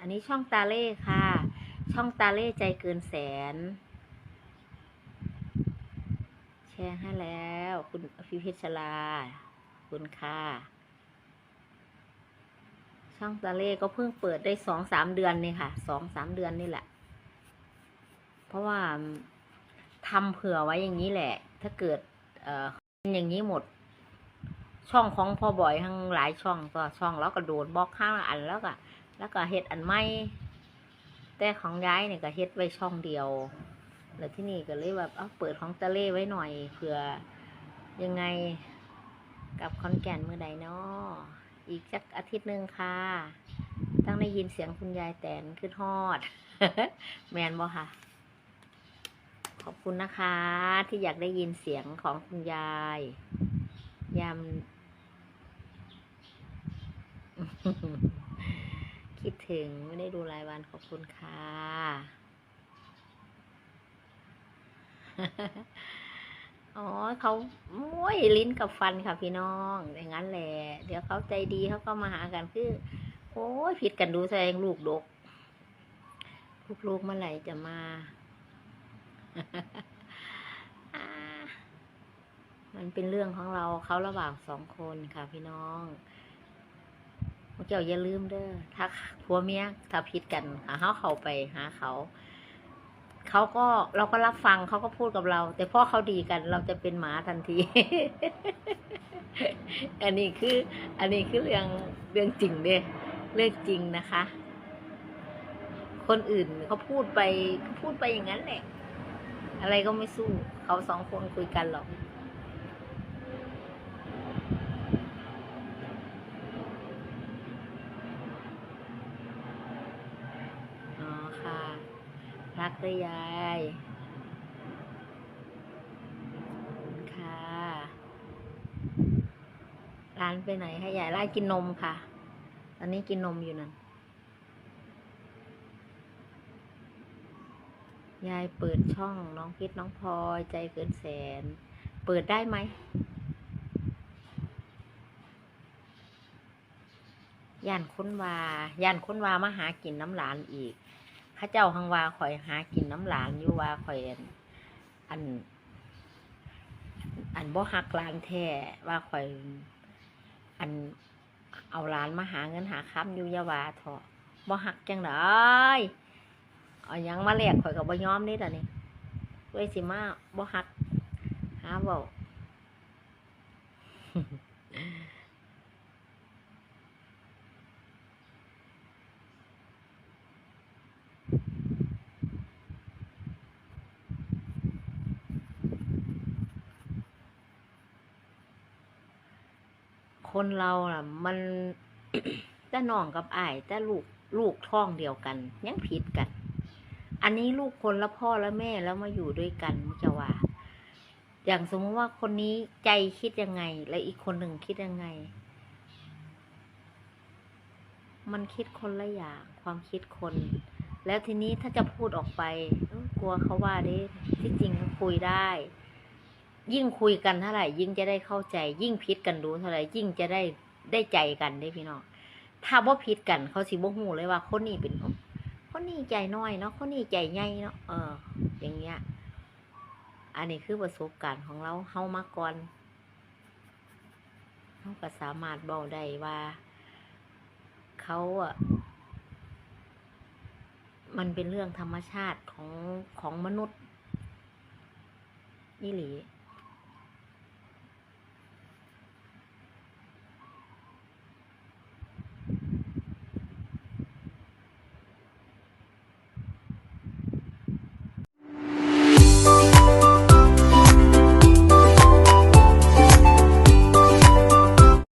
อันนี้ช่องตาเล่ค่ะ ช่องตาเล่ใจเกินแสน แชร์ให้แล้ว คุณพิเพชลา คุณค่ะ ช่องตาเล่ก็เพิ่งเปิดได้สองสามเดือนนี่ค่ะ สองสามเดือนนี่แหละ เพราะว่าทำเผื่อไว้อย่างนี้แหละ ถ้าเกิด เอ่อเป็นอย่างนี้หมดช่องของพ่อบอยทั้งหลายช่องก็ช่องแล้วก็โดนบล็อกข้างอันแล้วก็ แล้วก็เฮ็ดอันไม่แต่ของย้ายเนี่ยก็เฮ็ดไว้ช่องเดียว แล้วที่นี่ก็เลยแบบเอาเปิดของตะเล่ไว้หน่อยเผื่อยังไงกับคอนแก่นเมื่อใดเนาะอีกสักอาทิตย์หนึ่งค่ะ ต้องได้ยินเสียงคุณยายแตนขึ้นฮอด แมนบ่ค่ะ ขอบคุณนะคะ ที่อยากได้ยินเสียงของคุณยายยาม คิดถึงไม่ได้ดูรายวันขอบคุณค่ะ อ๋อเขาโอ้ยลิ้นกับฟันค่ะพี่น้อง อย่างนั้นแหละ เดี๋ยวเขาใจดีเขาก็มาหากันคือ โอ้ยผิดกันดูแสดงลูกดก ลูกๆเมื่อไหร่จะมาอ่ามันเป็นเรื่องของเราเขาระหว่างสองคนค่ะพี่น้องพวก เจ้าอย่าลืมเด้อถ้าผัวเมียถ้าผิดกันหาเขาเขาไปหาเขา เขาก็เราก็รับฟังเขาก็พูดกับเรา แต่พอเขาดีกัน เราจะเป็นหมาทันที อันนี้คือ อันนี้คือเรื่องเรื่องจริงเด้เรื่องจริงนะคะ คนอื่นเขาพูดไปเขาพูดไปอย่างนั้นแหละ อะไรก็ไม่สู้ เขาสองคนคุยกันหรอก อ๋อค่ะ รักด้วยยาย ค่ะ ร้านไปไหนให้ยายไล่กินนมค่ะ ตอนนี้กินนมอยู่นั่น ยายเปิดช่องน้องพิษน้องพลอยใจเกินแสน เปิดได้ไหม ย่านค้นวาย่านค้นวามาหากินน้ำหลานอีก ข้าเจ้าหังว่าข่อยหากินน้ำหลานอยู่ว่าข่อยอัน อันอันบ่หักหลานแท้ว่าข่อย อันเอาหลานมาหาเงินหาค้ำอยู่ยาวาเถอะบ่หักจังไดเอายังมาแลกข่อยก็บ่ยอมนี่ล่ะนี่เว้ยสิมาบ่หักหาเว้า คนเราน่ะ มันแต่น้องกับอ้ายแต่ลูกลูกท้องเดียวกัน ยังผิดกัน อันนี้ลูกคนละพ่อและแม่แล้วมาอยู่ด้วยกันมุจะว่า อย่างสมมติว่าคนนี้ใจคิดยังไง และอีกคนหนึ่งคิดยังไง มันคิดคนละอย่างความคิดคน แล้วทีนี้ถ้าจะพูดออกไปกลัวเขาว่าด้ที่จริงคุยได้ ยิ่งคุยกันเท่าไหร่ ยิ่งจะได้เข้าใจ ยิ่งพิดกันรู้เท่าไหร่ยิ่งจะได้ได้ใจกันได้พี่น้องถ้าว่าพิดกันเขาสิบ่ฮู้เลยว่าคนนี้เป็นคนนี้ใจน้อยเนาะคนนี้ใจใหญ่เนาะเออ อย่างเงี้ย อันนี้คือประสบการณ์ของเราเฮามาก่อนเฮาก็สามารถบอกได้ว่า เขาอะ มันเป็นเรื่องธรรมชาติของของมนุษย์นี่หลี